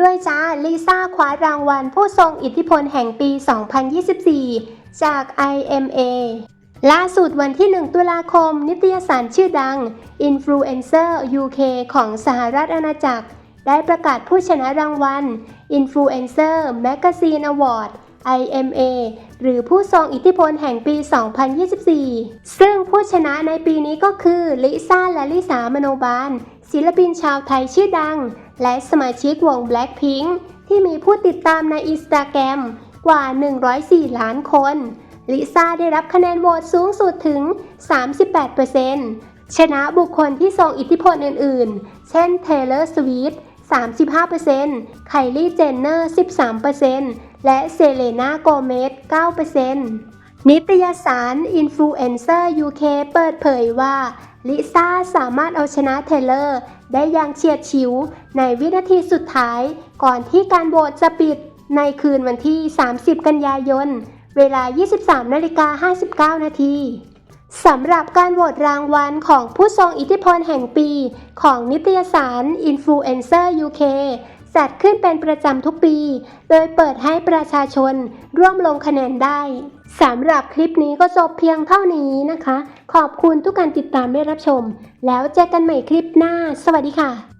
ด้วยจ้า ลิซ่าคว้ารางวัลผู้ทรงอิทธิพลแห่งปี 2024 จาก IMA ล่าสุดวันที่ 1 ตุลาคม นิตยสารชื่อดัง Influencer UK ของสหรัฐอาณาจักร ได้ประกาศผู้ชนะรางวัล Influencer Magazine Award IMA หรือผู้ทรงอิทธิพลแห่งปี 2024 ซึ่งผู้ชนะในปีนี้ก็คือ ลิซ่าและลิสามโนบาลศิลปินชาวไทยชื่อดัง และสมาชิกวง Blackpink ที่มีผู้ติดตามในอินสตาแกรมกว่า 104 ล้านคน ลิซ่าได้รับคะแนนโหวตสูงสุดถึง 38%ชนะบุคคลที่ทรงอิทธิพลอื่นๆ เช่น Taylor Swift 35%ไคลี่เจนเนอร์ 13%และเซเลนาโกเมส 9%นิตยสาร Influencer UK เปิดเผยว่า ลิซ่าสามารถเอาชนะเทเลอร์ ได้อย่างเฉียดฉิวในวินาทีสุดท้าย ก่อนที่การโหวตจะปิดในคืนวันที่ 30 กันยายน เวลา 23นาฬิกา59 นาทีสำหรับการโหวตรางวัลของผู้ทรงอิทธิพลแห่งปี ของนิตยสาร Influencer UK จัดขึ้นเป็นประจำทุกปี โดยเปิดให้ประชาชนร่วมลงคะแนนได้ สำหรับคลิปนี้ก็จบเพียงเท่านี้นะคะ ขอบคุณทุกการติดตามได้รับชม แล้วเจอกันใหม่คลิปหน้า สวัสดีค่ะ